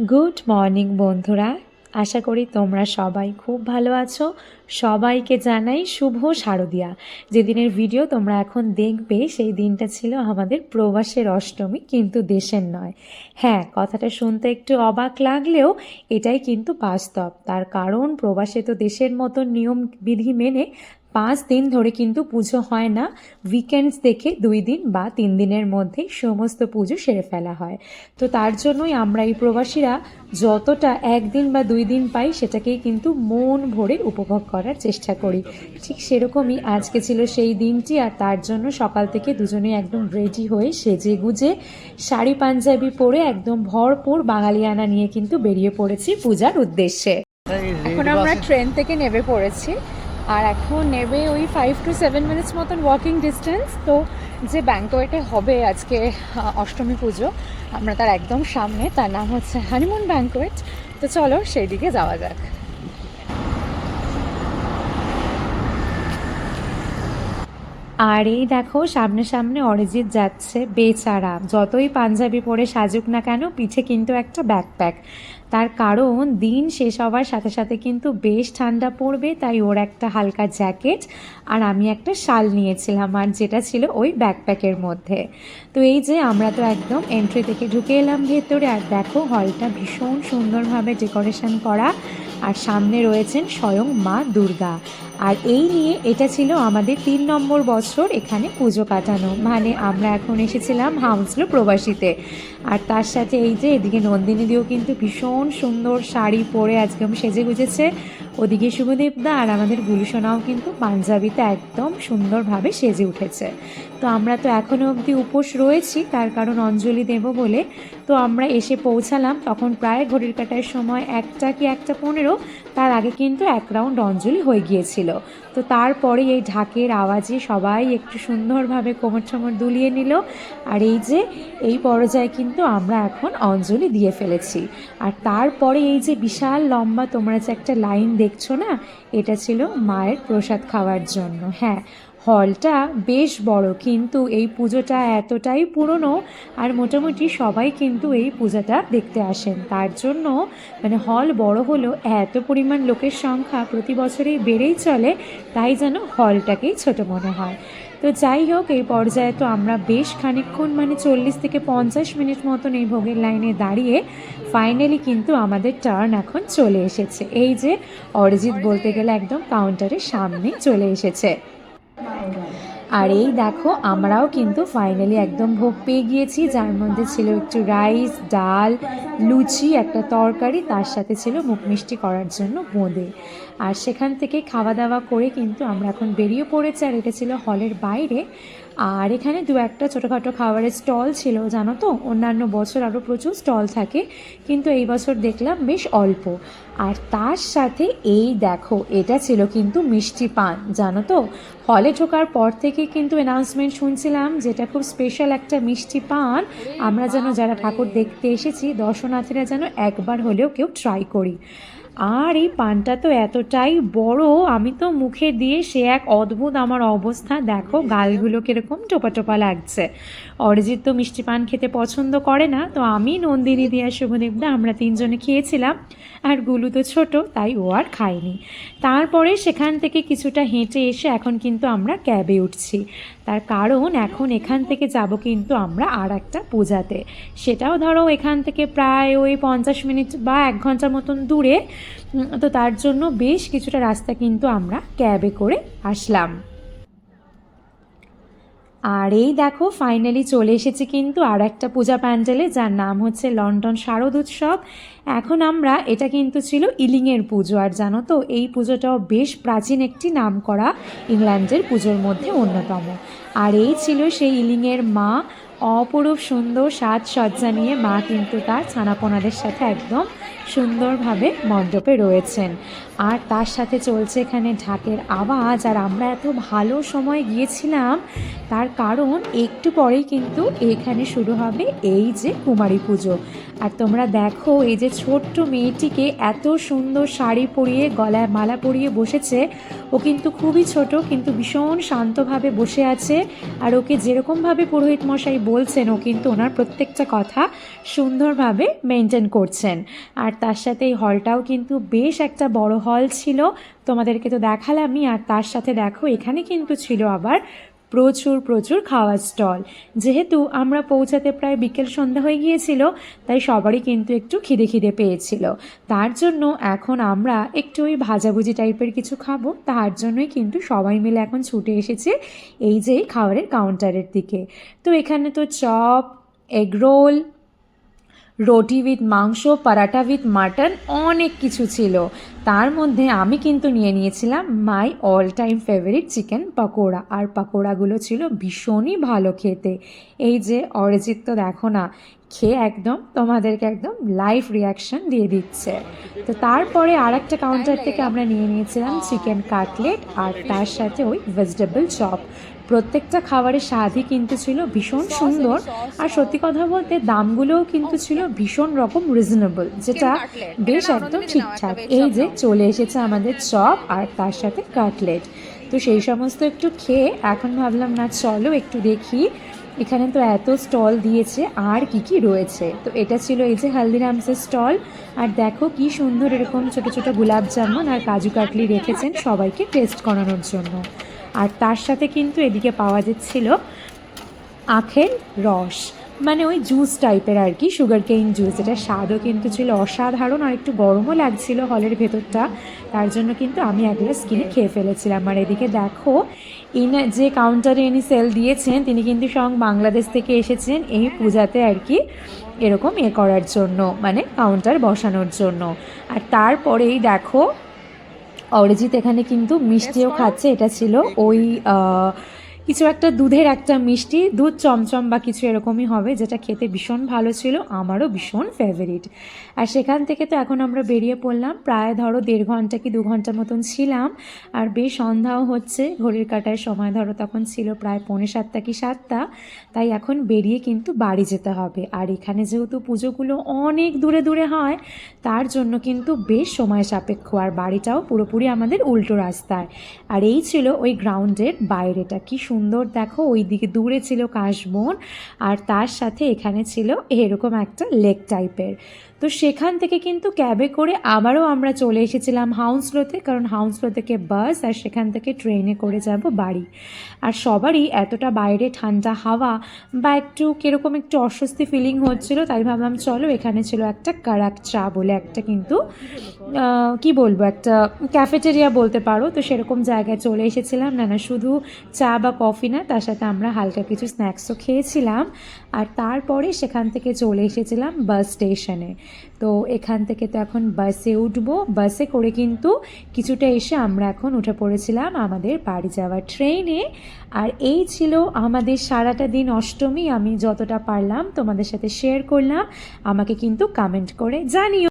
Good morning বন্ধুরা। আশা করি তোমরা সবাই খুব ভালো আছো। সবাইকে জানাই শুভ শারদিয়া। যেদিনের ভিডিও তোমরা এখন দেখবে, সেই দিনটা ছিল আমাদের প্রবাসের অষ্টমী, কিন্তু দেশের নয়। হ্যাঁ কথাটা শুনতে একটু অবাক লাগলেও এটাই কিন্তু বাস্তব। তার কারণ, প্রবাসে তো দেশের মতো নিয়ম বিধি মেনে পাঁচ দিন ধরে কিন্তু পুজো হয় না। উইকেন্ডস দেখে দুই দিন বা তিন দিনের মধ্যে সমস্ত পুজো সেরে ফেলা হয়। তো তার জন্যই আমরা এই প্রবাসীরা যতটা একদিন বা দুই দিন পাই সেটাকেই কিন্তু মন ভরে উপভোগ করার চেষ্টা করি। ঠিক সেরকমই আজকে ছিল সেই দিনটি আর তার জন্য সকাল থেকে দুজনেই একদম রেডি হয়ে সেজে গুজে শাড়ি পাঞ্জাবি পরে একদম ভরপুর বাঙালিয়ানা নিয়ে কিন্তু বেরিয়ে পড়েছি পূজার উদ্দেশ্যে। এখন আমরা ট্রেন থেকে নেমে পড়েছি। আর এখন নেবে ওই ফাইভ টু সেভেন মিনিটস মতন ওয়াকিং ডিস্টেন্স তো যে ব্যাঙ্কোয়েটে হবে আজকে অষ্টমী পুজো, আমরা তার একদম সামনে, তার নাম হচ্ছে হানিমুন ব্যাঙ্কোয়েট তো চলো সেই দিকে যাওয়া যাক। আর এই দেখো, সামনে সামনে অরিজিৎ যাচ্ছে, বেচারা। যতই পাঞ্জাবি পরে সাজুক না কেন, পিঠে কিন্তু একটা ব্যাকপ্যাক তার কারণ দিন শেষ হওয়ার সাথে সাথে কিন্তু বেশ ঠান্ডা পড়বে, তাই ওর একটা হালকা জ্যাকেট আর আমি একটা শাল নিয়েছিলাম আর যেটা ছিল ওই ব্যাকপ্যাকের মধ্যে। তো এই যে আমরা তো একদম এন্ট্রি থেকে ঢুকে এলাম ভেতরে আর দেখো হলটা ভীষণ সুন্দরভাবে ডেকোরেশন করা আর সামনে রয়েছেন স্বয়ং মা দুর্গা। আর এই নিয়ে এটা ছিল আমাদের তিন নম্বর বছর এখানে পুজো কাটানো। মানে আমরা এখন এসেছিলাম হাউসলো প্রবাসীতে। আর তার সাথে এই যে এদিকে নন্দিনী দিও কিন্তু ভীষণ সুন্দর শাড়ি পরে আজকে আমি সেজে গুজেছে। ওদিকে শুভদেবদা আর আমাদের গুলুসোনাও কিন্তু পাঞ্জাবিতে একদম সুন্দরভাবে সেজে উঠেছে। তো আমরা তো এখনও অবধি উপোস রয়েছি, তার কারণ অঞ্জলি দেব বলে। তো আমরা এসে পৌঁছালাম, তখন প্রায় ঘড়ির কাটার সময় একটা কি একটা পনেরো তার আগে কিন্তু এক রাউন্ড অঞ্জলি হয়ে গিয়েছিল। তো তারপরে এই ঢাকের আওয়াজে সবাই একটু সুন্দরভাবে কোমর ঠোমর দুলিয়ে নিল। আর এই যে, এই পর্যায়ে কিন্তু আমরা এখন অঞ্জলি দিয়ে ফেলেছি। আর তারপরে এই যে বিশাল লম্বা তোমরা যে একটা লাইন দেখছ না, এটা ছিল মায়ের প্রসাদ খাওয়ার জন্য। হ্যাঁ হলটা বেশ বড়, কিন্তু এই পুজোটা এতটাই পুরনো আর মোটামুটি সবাই কিন্তু এই পূজাটা দেখতে আসেন। তার জন্য মানে হল বড় হলেও এত পরিমাণ লোকের সংখ্যা প্রতি বছরেই বেড়েই চলে, তাই যেন হলটাকেই ছোট মনে হয়। তো যাই হোক, এই পর্যায়ে তো আমরা বেশ খানিকক্ষণ মানে চল্লিশ থেকে পঞ্চাশ মিনিট মতন এই ভোগের লাইনে দাঁড়িয়ে ফাইনালি কিন্তু আমাদের টার্ন এখন চলে এসেছে। এই যে অরিজিৎ বলতে গেলে একদম কাউন্টারের সামনে চলে এসেছে। আর এই দেখো, আমরাও কিন্তু ফাইনালি একদম ভোগ পেয়ে গিয়েছি। যার মধ্যে ছিল একটু রাইস ডাল, লুচি, একটা তরকারি, তার সাথে ছিল মুখ মিষ্টি করার জন্য বোঁদে। আর সেখান থেকে খাওয়া দাওয়া করে কিন্তু আমরা এখন বেরিয়ে পড়েছি আর এটা ছিল হলের বাইরে। আর এখানে দু একটা ছোটোখাটো খাবারের স্টল ছিল, জানো তো? অন্যান্য বছর আরও প্রচুর স্টল থাকে, কিন্তু এই বছর দেখলাম বেশ অল্প। আর তার সাথে এই দেখো, এটা ছিল কিন্তু মিষ্টি পান, জানো তো? হলে ঢোকার পর থেকে কিন্তু অ্যানাউন্সমেন্ট শুনছিলাম যেটা খুব স্পেশাল একটা মিষ্টি পান। আমরা যেন যারা ঠাকুর দেখতে এসেছি, দর্শনার্থীরা যেন একবার হলেও কেউ ট্রাই করি। আর এই পানটা তো এতটাই বড়, আমি তো মুখে দিয়ে সে এক অদ্ভুত আমার অবস্থা। দেখো, গালগুলো কীরকম টোপা টোপা লাগছে। অরিজিৎ তো মিষ্টি পান খেতে পছন্দ করে না, তো আমি নন্দিনী দিয়া শুভদেবদা আমরা তিনজনে খেয়েছিলাম। আর গুলু তো ছোট, তাই ও আর খায়নি। তারপরে সেখান থেকে কিছুটা হেঁটে এসে এখন কিন্তু আমরা ক্যাবে উঠছি। তার কারণ এখন এখান থেকে যাব কিন্তু আমরা আর একটা পূজাতে। সেটাও ধরো এখান থেকে প্রায় ওই পঞ্চাশ মিনিট বা এক ঘণ্টার মতন দূরে। তো তার জন্য বেশ কিছুটা রাস্তা কিন্তু আমরা ক্যাবে করে আসলাম। আর এই দেখো ফাইনালি চলে এসেছি কিন্তু আর একটা পূজা প্যান্ডেলে, যার নাম হচ্ছে লন্ডন শারদ উৎসব। এখন আমরা, এটা কিন্তু ছিল ইলিংয়ের পুজো, আর জানো তো, এই পুজোটাও বেশ প্রাচীন একটি নাম করা ইংল্যান্ডের পুজোর মধ্যে অন্যতম। আর এই ছিল সেই ইলিংয়ের মা, অপরূপ সুন্দর সাজসজ্জা নিয়ে মা কিন্তু তার ছানাপোনাদের সাথে একদম সুন্দরভাবে মণ্ডপে রয়েছেন। আর তার সাথে চলছে এখানে ঢাকের আওয়াজ। আর আমরা এত ভালো সময় গিয়েছিলাম, তার কারণ একটু পরেই কিন্তু এখানে শুরু হবে এই যে কুমারী পুজো। আর তোমরা দেখো এই যে ছোট্ট মেয়েটিকে এত সুন্দর শাড়ি পরিয়ে, গলায় মালা পরিয়ে বসেছে। ও কিন্তু খুবই ছোট, কিন্তু ভীষণ শান্তভাবে বসে আছে। আর ওকে যেরকমভাবে পুরোহিত মশাই বলছেন, ও কিন্তু ওনার প্রত্যেকটা কথা সুন্দরভাবে মেনটেন করছেন। আর তার সাথে এই হলটাও কিন্তু বেশ একটা বড় হল ছিল। তোমাদেরকে তো দেখালামই, আর তার সাথে দেখো, এখানে কিন্তু ছিল আবার প্রচুর প্রচুর খাওয়ার স্টল। যেহেতু আমরা পৌঁছাতে প্রায় বিকেল সন্ধ্যা হয়ে গিয়েছিল, তাই সবারই কিন্তু একটু খিদে খিদে পেয়েছিল। তার জন্য এখন আমরা একটু ওই ভাজাভুজি টাইপের কিছু খাব। তার জন্যই কিন্তু সবাই মিলে এখন ছুটে এসেছে এই যে খাবারের কাউন্টারের দিকে। তো এখানে তো চপ এগরোল রুটি উইথ মাংস পরাঠা উইথ মাটন অনেক কিছু ছিল। তার মধ্যে আমি কিন্তু নিয়ে নিয়েছিলাম my all time favourite chicken pakora. আর পকোড়াগুলো ছিল ভীষণই ভালো খেতে। এই যে অরিজিৎ তো দেখো না খেয়ে একদম তোমাদেরকে একদম লাইভ রিয়াকশন দিয়ে দিচ্ছে। তো তারপরে আর একটা কাউন্টার থেকে আমরা নিয়ে নিয়েছিলাম চিকেন কাটলেট আর তার সাথে ওই ভেজিটেবল চপ প্রত্যেকটা খাবারের স্বাদই কিন্তু ছিল ভীষণ সুন্দর। আর সত্যি কথা বলতে দামগুলোও কিন্তু ছিল ভীষণ রকম রিজনেবল যেটা বেশ একদম ঠিকঠাক। এই যে চলে এসেছে আমাদের চপ আর তার সাথে কাটলেট তো সেই সমস্ত একটু খেয়ে এখন ভাবলাম না চলো একটু দেখি। এখানে তো এত স্টল দিয়েছে আর কি কি রয়েছে? তো এটা ছিল এই যে হালদিরামসের স্টল আর দেখো কি সুন্দর এরকম ছোট ছোট গোলাপ জামুন আর কাজু কাটলি রেখেছেন সবাইকে টেস্ট করানোর জন্য। আর তার সাথে কিন্তু এদিকে পাওয়া যাচ্ছিল আখের রস। মানে ওই জুস টাইপের আর কি সুগার কেইন জুস এটা স্বাদও কিন্তু ছিল অসাধারণ আর একটু গরমও লাগছিল হলের ভেতরটা। তার জন্য কিন্তু আমি এক গ্লাস কিনে খেয়ে ফেলেছিলাম। আর এদিকে দেখো ইনি যে কাউন্টারে ইনি সেল দিয়েছেন, তিনি কিন্তু সং বাংলাদেশ থেকে এসেছেন এই পূজাতে আর কি এরকম এ করার জন্য মানে কাউন্টার বসানোর জন্য। আর তারপরেই দেখো অরিজিৎ এখানে কিন্তু মিষ্টিও খাচ্ছে এটা ছিল ওই কিছু একটা দুধের একটা মিষ্টি, দুধ চমচম বা কিছু এরকমই হবে, যেটা খেতে ভীষণ ভালো ছিল, আমারও ভীষণ ফেভারিট আর সেখান থেকে তো এখন আমরা বেরিয়ে পড়লাম, প্রায় ধরো দেড় ঘণ্টা কি দু ঘণ্টা মতন ছিলাম, আর বেশ সন্ধ্যাও হচ্ছে, ঘড়ির কাটায় সময় ধরো তখন ছিল প্রায় পৌনে সাতটা কি সাতটা, তাই এখন বেরিয়ে কিন্তু বাড়ি যেতে হবে। আর এখানে যেহেতু পুজোগুলো অনেক দূরে দূরে হয়, তার জন্য কিন্তু বেশ সময় সাপেক্ষ, আর বাড়িটাও পুরোপুরি আমাদের উল্টো রাস্তায়। আর এই ছিল ওই গ্রাউন্ডের বাইরেটা, কি সুন্দর দেখো ওই দিকে দূরে ছিল কাশবন আর তার সাথে এখানে ছিল এরকম একটা লেক টাইপের। তো সেখান থেকে কিন্তু ক্যাবে করে আবারও আমরা চলে এসেছিলাম হাউন্সলোতে, কারণ হাউন্সলো থেকে বাস আর সেখান থেকে ট্রেনে করে যাব বাড়ি। আর সবারই এতটা বাইরে ঠান্ডা হাওয়া বা একটু কীরকম একটু অস্বস্তি ফিলিং হচ্ছিল, তাই ভাবলাম চলো এখানে ছিল একটা কারাক চা বলে একটা কিন্তু কি বলব, একটা ক্যাফেটেরিয়া বলতে পারো। তো সেরকম জায়গায় চলে এসেছিলাম। না না, শুধু চা বা কফি না, তার সাথে আমরা হালকা কিছু স্ন্যাক্সও খেয়েছিলাম। আর তারপরে সেখান থেকে চলে এসেছিলাম বাস স্টেশনে তো এখান থেকে তো এখন বাসে উঠবো। বাসে করে কিন্তু কিছুটা এসে আমরা এখন উঠে পড়েছিলাম আমাদের বাড়ি যাওয়ার ট্রেনে আর এই ছিল আমাদের সারাটা দিন অষ্টমী, আমি যতটা পারলাম তোমাদের সাথে শেয়ার করলাম। আমাকে কিন্তু কমেন্ট করে জানিও।